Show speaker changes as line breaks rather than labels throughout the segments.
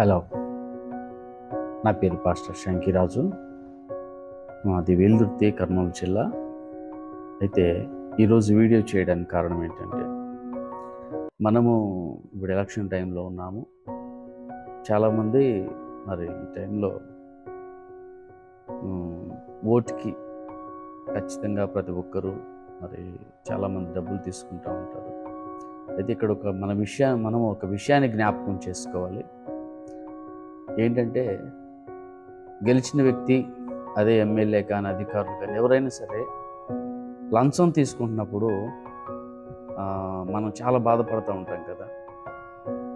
Hello. నా పేరు pastor శంకిరాజు. మాది వెల్దుర్తి కర్నూలు జిల్లా. అయితే ఈరోజు వీడియో చేయడానికి కారణం ఏంటంటే మనము ఇప్పుడు ఎలక్షన్ టైంలో ఉన్నాము. చాలామంది మరి ఈ టైంలో ఓటుకి ఖచ్చితంగా ప్రతి ఒక్కరూ మరి చాలామంది డబ్బులు తీసుకుంటూ ఉంటారు. అయితే ఇక్కడ ఒక మన విషయా మనం ఒక విషయాన్ని జ్ఞాపకం చేసుకోవాలి. ఏంటంటే గెలిచిన వ్యక్తి అదే ఎమ్మెల్యే కానీ అధికారులు కానీ ఎవరైనా సరే లంచం తీసుకుంటున్నప్పుడు మనం చాలా బాధపడుతూ ఉంటాం కదా.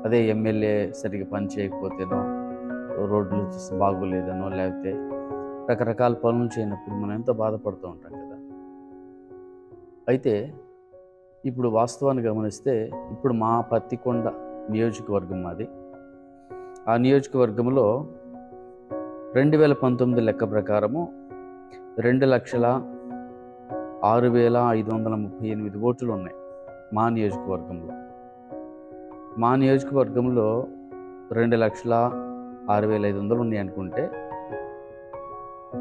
అదే ఎమ్మెల్యే సరిగ్గా పని చేయకపోతేనో రోడ్లు బాగోలేదనో లేకపోతే రకరకాల పనులు చేయనప్పుడు మనం ఎంతో బాధపడుతూ ఉంటాం కదా. అయితే ఇప్పుడు వాస్తవాన్ని గమనిస్తే ఇప్పుడు మా పత్తికొండ నియోజకవర్గం మాది. ఆ నియోజకవర్గంలో రెండు వేల పంతొమ్మిది లెక్క ప్రకారము రెండు లక్షల ఆరు వేల ఐదు వందల ముప్పై ఎనిమిది ఓట్లు ఉన్నాయి మా నియోజకవర్గంలో. మా నియోజకవర్గంలో రెండు లక్షల ఆరు వేల ఐదు వందలు ఉన్నాయి అనుకుంటే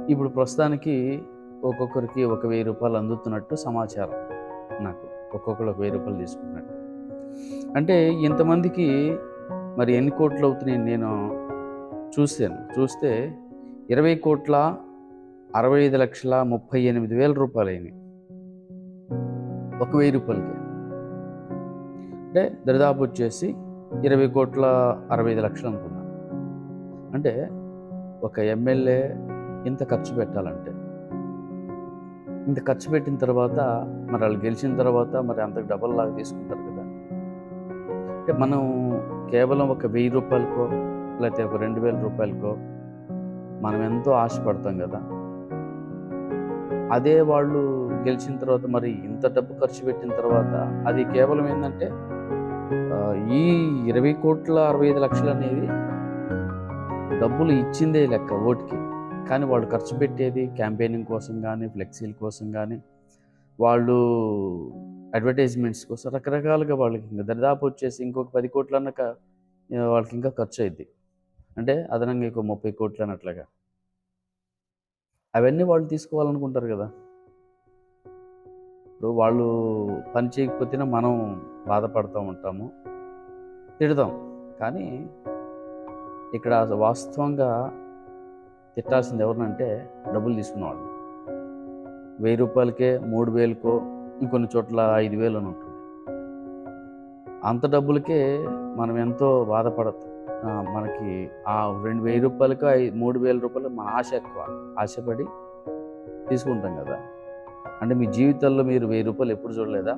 ఇప్పుడు ప్రస్తుతానికి ఒక్కొక్కరికి ఒక వెయ్యి రూపాయలు అందుతున్నట్టు సమాచారం నాకు. ఒక్కొక్కరు ఒక వెయ్యి రూపాయలు తీసుకున్నట్టు అంటే ఇంతమందికి మరి ఎన్ని కోట్లు అవుతున్నాయి నేను చూశాను. చూస్తే ఇరవై కోట్ల అరవై ఐదు లక్షల ముప్పై ఎనిమిది వేల రూపాయలు అయినాయి. ఒక వెయ్యి రూపాయలకి. అంటే దరిదాపు వచ్చేసి ఇరవై కోట్ల అరవై ఐదు లక్షలు అనుకున్నాను. అంటే ఒక ఎమ్మెల్యే ఇంత ఖర్చు పెట్టాలంటే. ఇంత ఖర్చు పెట్టిన తర్వాత మరి వాళ్ళు గెలిచిన తర్వాత మరి అంతకు డబల్ లాగా తీసుకుంటారు కదా. అంటే మనం కేవలం ఒక వెయ్యి రూపాయలకో లేకపోతే ఒక రెండు వేల రూపాయలకో మనం ఎంతో ఆశపడతాం కదా. అదే వాళ్ళు గెలిచిన తర్వాత మరి ఇంత డబ్బు ఖర్చు పెట్టిన తర్వాత అది కేవలం ఏంటంటే ఈ ఇరవై కోట్ల అరవై ఐదు లక్షలు అనేది డబ్బులు ఇచ్చిందే లెక్క ఓటుకి. కానీ వాళ్ళు ఖర్చు పెట్టేది క్యాంపెయినింగ్ కోసం కానీ ఫ్లెక్సీల కోసం కానీ వాళ్ళు అడ్వర్టైజ్మెంట్స్ కోసం రకరకాలుగా వాళ్ళకి ఇంకా దరిదాపు వచ్చేసి ఇంకొక పది కోట్లన్నాక వాళ్ళకి ఇంకా ఖర్చు అయింది అంటే అదనంగా ఇంకో ముప్పై కోట్లు అన్నట్లుగా. అవన్నీ వాళ్ళు తీసుకోవాలనుకుంటారు కదా. ఇప్పుడు వాళ్ళు పని చేయకపోతేనే మనం బాధపడుతూ ఉంటాము తిడతాం. కానీ ఇక్కడ వాస్తవంగా తిట్టాల్సింది ఎవరినంటే డబ్బులు తీసుకున్న వాళ్ళు. వెయ్యి రూపాయలకే మూడు వేలకో ఇంకొన్ని చోట్ల ఐదు వేలు అని ఉంటుంది అంత డబ్బులకే మనం ఎంతో బాధపడతాం. మనకి ఆ రెండు వెయ్యి రూపాయలకు మూడు వేల రూపాయలు మన ఆశ ఎక్కువ. ఆశపడి తీసుకుంటాం కదా. అంటే మీ జీవితంలో మీరు వెయ్యి రూపాయలు ఎప్పుడు చూడలేదా?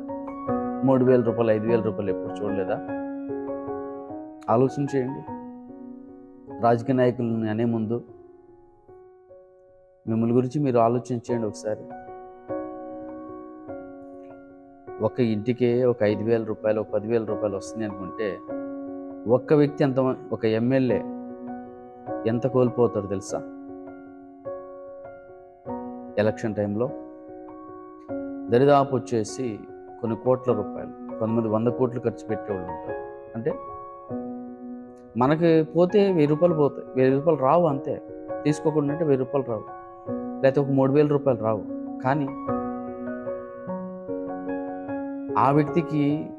మూడు వేల రూపాయలు ఐదు వేల రూపాయలు ఎప్పుడు చూడలేదా? ఆలోచన చేయండి. రాజకీయ నాయకులని అనే ముందు మిమ్మల్ని గురించి మీరు ఆలోచించండి ఒకసారి. ఒక ఇంటికే ఒక ఐదు వేల రూపాయలు ఒక పదివేల రూపాయలు వస్తుంది అనుకుంటే ఒక్క వ్యక్తి ఎంత ఒక ఎమ్మెల్యే ఎంత కోల్పోతాడు తెలుసా? ఎలక్షన్ టైంలో దరిదాపు వచ్చేసి కొన్ని కోట్ల రూపాయలు కొంతమంది వంద కోట్లు ఖర్చు పెట్టేవాళ్ళు ఉంటారు. అంటే మనకి పోతే వెయ్యి రూపాయలు పోతాయి వెయ్యి రూపాయలు రావు అంతే. తీసుకోకుండా అంటే వెయ్యి రూపాయలు రావు. లేకపోతే ఒక మూడు వేల రూపాయలు రావు. కానీ ఆ వ్యక్తికి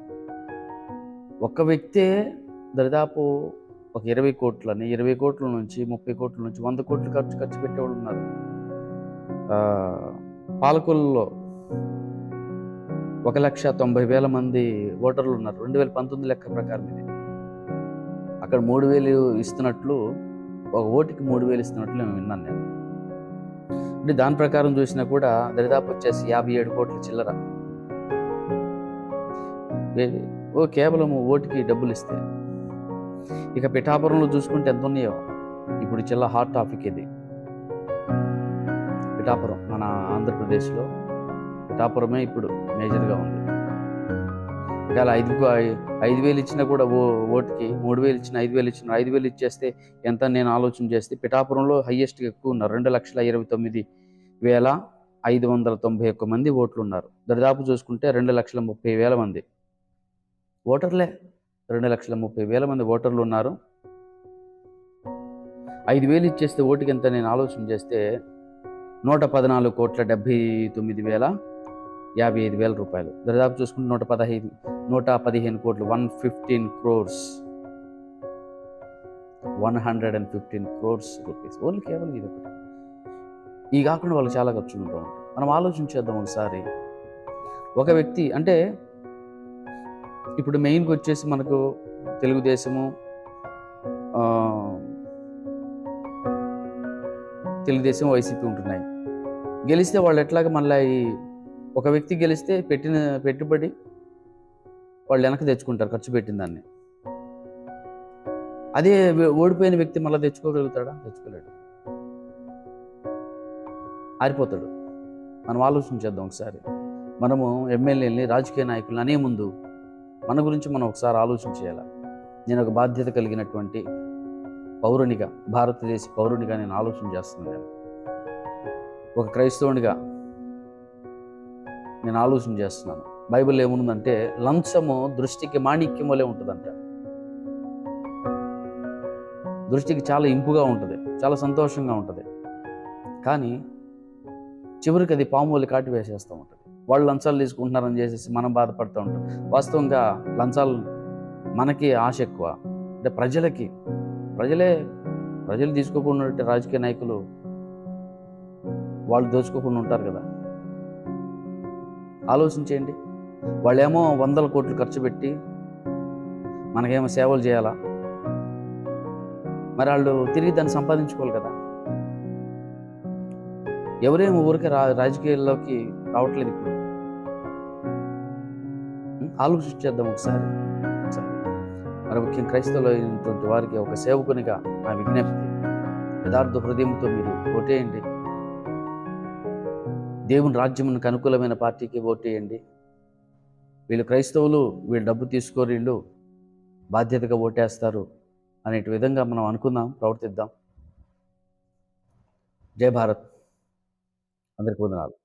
ఒక్క వ్యక్తే దరిదాపు ఒక ఇరవై కోట్లని ఇరవై కోట్ల నుంచి ముప్పై కోట్ల నుంచి వంద కోట్లు ఖర్చు ఖర్చు పెట్టేవాళ్ళు ఉన్నారు. పాలకొల్లో ఒక లక్ష తొంభై వేల మంది ఓటర్లు ఉన్నారు. రెండు వేల పంతొమ్మిది లెక్క ప్రకారం ఇది. అక్కడ మూడు వేలు ఇస్తున్నట్లు ఒక ఓటుకి మూడు వేలు ఇస్తున్నట్లు నేను విన్నాను నేను. అంటే దాని ప్రకారం చూసినా కూడా దరిదాపు వచ్చేసి యాభై ఏడు కోట్ల చిల్లర. ఓ కేవలం ఓటుకి డబ్బులు ఇస్తే. ఇక పిఠాపురంలో చూసుకుంటే ఎంత ఉన్నాయో? ఇప్పుడు చిల్ల హాట్ టాపిక్ ఇది. పిఠాపురం మన ఆంధ్రప్రదేశ్లో పిఠాపురమే ఇప్పుడు మేజర్గా ఉంది. ఇవాళ ఐదు ఐదు వేలు ఇచ్చినా కూడా ఓ ఓటుకి మూడు వేలు ఇచ్చిన ఐదు వేలు ఇచ్చిన ఐదు వేలు ఇచ్చేస్తే ఎంత నేను ఆలోచన చేస్తే పిఠాపురంలో హయ్యెస్ట్గా ఎక్కువ ఉన్నారు. రెండు లక్షల ఇరవై తొమ్మిది వేల ఐదు వందల తొంభై ఒక్క మంది ఓట్లు ఉన్నారు. దరిదాపు చూసుకుంటే రెండు లక్షల ముప్పై వేల మంది. ఓటర్లే. రెండు లక్షల ముప్పై వేల మంది ఓటర్లు ఉన్నారు. ఐదు వేలు ఇచ్చేస్తే ఓటుకి ఎంత నేను ఆలోచన చేస్తే నూట పద్నాలుగు కోట్ల డెబ్భై తొమ్మిది వేల యాభై ఐదు వేల రూపాయలు. దరిదాపు చూసుకుంటే నూట పదహైదు నూట పదిహేను కోట్లు one fifteen crores. One hundred and fifteen crores rupees. Only కేవలం ఇది ఒకటి. ఈ కాకుండా వాళ్ళు చాలా ఖర్చులు ఉంటాం మనం ఆలోచించేద్దాం ఒకసారి. ఒక వ్యక్తి అంటే ఇప్పుడు మెయిన్గా వచ్చేసి మనకు తెలుగుదేశము తెలుగుదేశం వైసీపీ ఉంటున్నాయి. గెలిస్తే వాళ్ళు ఎట్లాగ మళ్ళీ ఈ ఒక వ్యక్తి గెలిస్తే పెట్టిన పెట్టుబడి వాళ్ళు వెనక్కి తెచ్చుకుంటారు ఖర్చు పెట్టిన దాన్ని. అదే ఓడిపోయిన వ్యక్తి మళ్ళీ తెచ్చుకోగలుగుతాడా? తెచ్చుకోలేడు. ఆరిపోతాడు. మనం ఆలోచన చేద్దాం ఒకసారి. మనము ఎమ్మెల్యేని రాజకీయ నాయకులను అనే ముందు మన గురించి మనం ఒకసారి ఆలోచన చేయాలి? నేను ఒక బాధ్యత కలిగినటువంటి పౌరునిగా భారతదేశ పౌరునిగా నేను ఆలోచన చేస్తున్నాను ఒక క్రైస్తవునిగా నేను ఆలోచన చేస్తున్నాను. బైబిల్ ఏముందంటే లంచము దృష్టికి మాణిక్యం వలె ఉంటుందంట. దృష్టికి చాలా ఇంపుగా ఉంటుంది చాలా సంతోషంగా ఉంటుంది. కానీ చివరికి అది పాము వల్ల కాటి వేసేస్తూ ఉంటుంది. వాళ్ళు లంచాలు తీసుకుంటున్నారని చేసేసి మనం బాధపడుతూ ఉంటాం. వాస్తవంగా లంచాలు మనకి ఆశ ఎక్కువ. అంటే ప్రజలకి. ప్రజలే ప్రజలు తీసుకోకుండా రాజకీయ నాయకులు వాళ్ళు దోచుకోకుండా ఉంటారు కదా. ఆలోచించేయండి. వాళ్ళేమో వందల కోట్లు ఖర్చు పెట్టి మనకేమో సేవలు చేయాలా? మరి వాళ్ళు తిరిగి దాన్ని సంపాదించుకోవాలి కదా. ఎవరేమో ఊరికే రా రాజకీయాల్లోకి రావట్లేదు ఇప్పుడు. ఆలోచించేద్దాం ఒకసారి. ఒకసారి. మరి ముఖ్యం క్రైస్తవులైనటువంటి వారికి ఒక సేవకునిగా నా విజ్ఞప్తి. యథార్థ హృదయంతో మీరు ఓటేయండి దేవుని రాజ్యమునికి అనుకూలమైన పార్టీకి ఓటేయండి వీళ్ళు క్రైస్తవులు వీళ్ళు డబ్బు తీసుకొని వీళ్ళు బాధ్యతగా ఓటేస్తారు అనే విధంగా మనం అనుకుందాం ప్రవర్తిద్దాం. జై భారత్. అందరికీ వందనాలు.